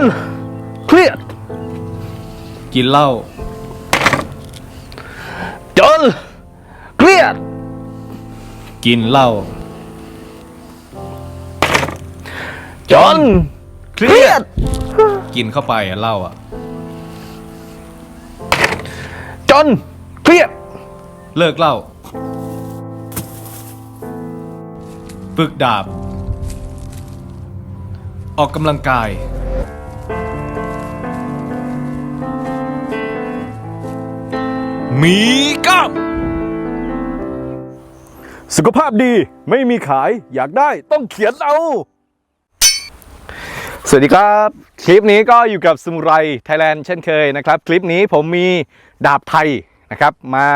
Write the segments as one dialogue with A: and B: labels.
A: น เครียด
B: กินเหล้า
A: จน เครียด
B: กินเหล้า
A: จน เครียด
B: กินเข้าไปอะเหล้าอะ
A: จน เครียด
B: เลิกเหล้าฝึกดาบ ออกกำลังกาย มีกล้าม
A: สุขภาพดีไม่มีขายอยากได้ต้องเขียนเอา สวัสดีครับ คลิปนี้ก็อยู่กับสมุไรไทยแลนด์เช่นเคยนะครับ คลิปนี้ผมมีดาบไทยนะครับมา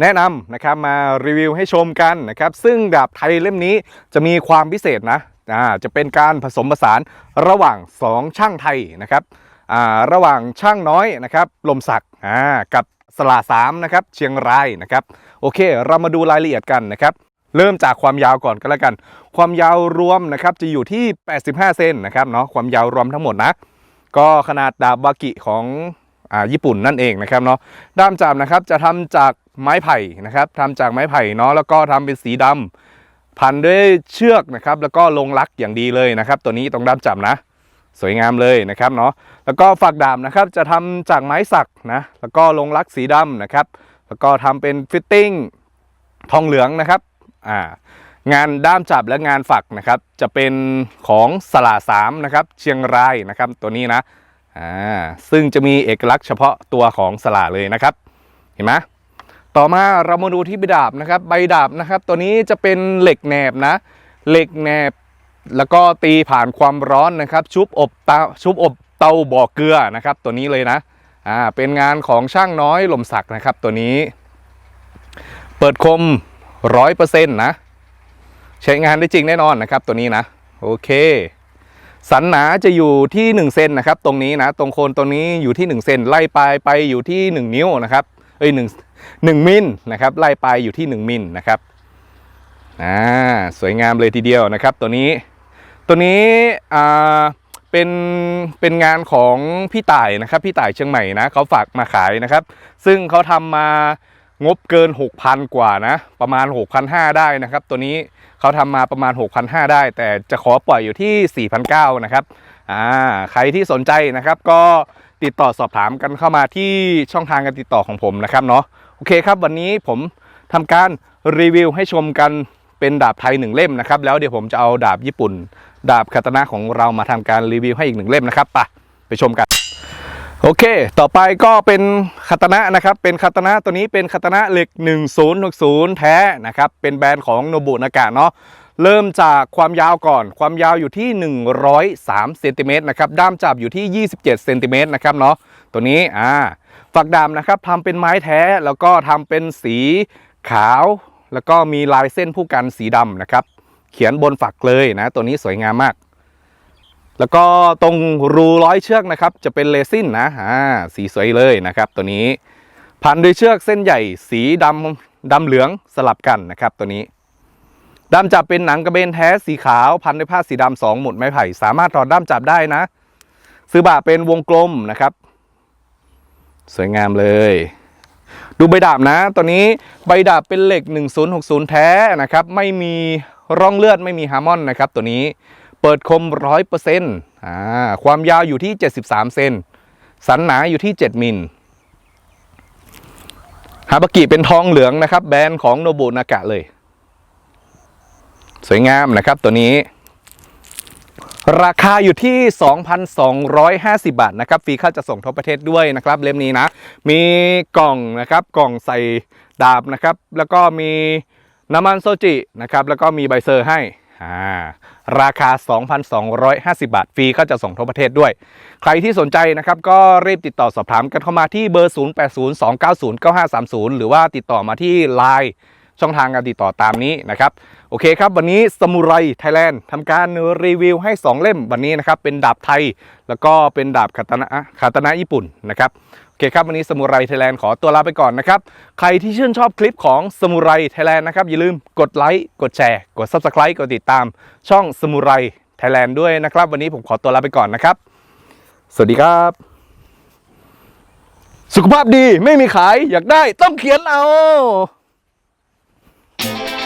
A: แนะนำนะครับมารีวิวให้ชมกันนะครับซึ่งดาบไทยเล่มนี้จะมีความพิเศษนะจะเป็นการผสมผสานระหว่าง 2 ช่างไทยนะครับระหว่างช่างน้อยนะครับลมศักดิ์กับ สลาสามนะครับเชียงรายนะครับโอเค เรามาดูรายละเอียดกันนะครับเริ่มจากความยาวก่อนก็แล้วกัน ความยาวรวมนะครับจะอยู่ที่ 85 เซนนะครับเนาะความยาวรวมทั้งหมดนะก็ขนาดดาบบากิของอ่าญี่ปุ่นนั่นเองนะครับเนาะด้ามจับนะครับจะทำจากไม้ไผ่นะครับทำจากไม้ไผ่เนาะแล้วก็ทำเป็นสีดำพันด้วยเชือกนะครับแล้วก็ลงลักอย่างดีเลยนะครับ ตัวนี้ตรงด้ามจับนะ สวยงามเลยนะครับเนาะแล้วก็ฝักดาบนะครับจะทำจากไม้สักนะแล้วก็ลงลักสีดำนะครับ แล้วก็ทำเป็นฟิตติ้งทองเหลืองนะครับอ่างานด้ามจับและงานฝักนะครับ จะเป็นของสลาสามนะครับเชียงรายนะครับตัวนี้นะอ่าซึ่งจะมีเอกลักษณ์เฉพาะตัวของสลาเลยนะครับ เห็นไหมต่อมาเรามาดูที่ใบดาบนะครับ ใบดาบนะครับ ตัวนี้จะเป็นเหล็กแหนบนะ เหล็กแหนบ แล้วก็ตีผ่านความร้อนนะครับ ชุบอบเตาชุบอบเตาบ่อเกลือนะครับ ตัวนี้เลยนะอ่าเป็นงานของช่างน้อยหลมศักนะครับ ตัวนี้ เปิดคมร้อยเปอร์เซ็นต์นะใช้งานได้จริงแน่นอนนะครับ ตัวนี้นะโอเคสันหนาจะอยู่ที่1เซนนะครับ ตรงนี้นะ ตรงโคนตรงนี้อยู่ที่1เซนไล่ปลายไปอยู่ที่ 1 นิ้วนะครับเอ้ยหนึ่งหนึ่งมิลนะครับไล่ปลายอยู่ที่ 1มิลนะครับอ่าสวยงามเลยทีเดียวนะครับ ตัวนี้ ตัวนี้อ่าเป็นเป็นงานของพี่ต่ายนะครับ พี่ต่ายเชียงใหม่นะเขาฝากมาขายนะครับ ซึ่งเขาทำมางบเกิน 6,000 กว่านะ ประมาณ 6,500 ได้นะครับ ตัวนี้เขาทำมาประมาณ 6,500 ได้ แต่จะขอปล่อยอยู่ที่ 4,900 นะครับอ่าใครที่สนใจนะครับ ก็ติดต่อสอบถามกันเข้ามาที่ช่องทางการติดต่อของผมนะครับเนาะโอเคครับ วันนี้ผมทำการรีวิวให้ชมกันเป็นดาบไทยหนึ่งเล่มนะครับ แล้วเดี๋ยวผมจะเอาดาบญี่ปุ่น ดาบคาตนะของเรามาทำการรีวิวให้อีกหนึ่งเล่มนะครับไปไปชมกัน โอเค ต่อไปก็เป็นคาตนะนะครับ เป็นคาตนะตัวนี้เป็นคาตนะเหล็ก 1060 แท้นะครับ เป็นแบรนด์ของโนบุนากะเนาะเริ่มจากความยาวก่อน ความยาวอยู่ที่ 103เซนติเมตรนะครับ ด้ามจับอยู่ที่ 27เซนติเมตรนะครับเนาะ ตัวนี้ อ่า ฝักดาบนะครับทำเป็นไม้แท้ แล้วก็ทำเป็นสีขาว แล้วก็มีลายเส้นผู้กันสีดำนะครับ เขียนบนฝักเลยนะ ตัวนี้สวยงามมาก แล้วก็ตรงรูร้อยเชือกนะครับ จะเป็นเรซินนะอ่าสีสวยเลยนะครับ ตัวนี้พันด้วยเชือกเส้นใหญ่สีดำดำเหลืองสลับกันนะครับตัวนี้ด้ามจับเป็นหนังกระเบนแท้สีขาวพันด้วยผ้าสีดำสองหมุดไม้ไผ่ สามารถถอดด้ามจับได้นะซื้อบะเป็นวงกลมนะครับ สวยงามเลย ดูใบดาบนะตัวนี้ใบดาบเป็นเหล็ก 1060 แท้นะครับ ไม่มี ร่องเลือดไม่มีฮาร์มอนนะครับตัวนี้เปิดคมร้อยเปอร์เซ็นต์อ่าความยาวอยู่ที่ 73 เซนสันหนาอยู่ที่ 7 มิลฮาบากิเป็นทองเหลืองนะครับ แบรนด์ของโนบุนากะเลย สวยงามนะครับตัวนี้ ราคาอยู่ที่ 2,250 บาทนะครับฟรีค่าจะส่งทั่วประเทศด้วยนะครับ เล่มนี้นะ มีกล่องนะครับกล่องใส่ดาบนะครับ แล้วก็มี น้ำมันโซจินะครับแล้วก็มีใบเซอร์ให้อ่าราคา 2,250 บาท ฟรีก็จะส่งทั่วประเทศด้วย ใครที่สนใจนะครับ ก็รีบติดต่อสอบถามกันเข้ามาที่เบอร์ 0802909530 หรือว่าติดต่อมาที่ Line ช่องทางการติดต่อตามนี้นะครับ โอเคครับ วันนี้สมุไรไทยแลนด์ทำการรีวิวให้ 2 เล่มวันนี้นะครับ เป็นดาบไทย แล้วก็เป็นดาบคาตานะคาตานะญี่ปุ่นนะครับโอเคครับ วันนี้สมุไรไทยแลนด์ขอตัวลาไปก่อนนะครับ ใครที่ชื่นชอบคลิปของสมุไรไทยแลนด์นะครับ อย่าลืมกดไลค์กดแชร์ กด Subscribe กดติดตามช่องสมุไรไทยแลนด์ด้วยนะครับ วันนี้ผมขอตัวลาไปก่อนนะครับ สวัสดีครับ สุขภาพดีไม่มีขายอยากได้ต้องเขียนเอา Thank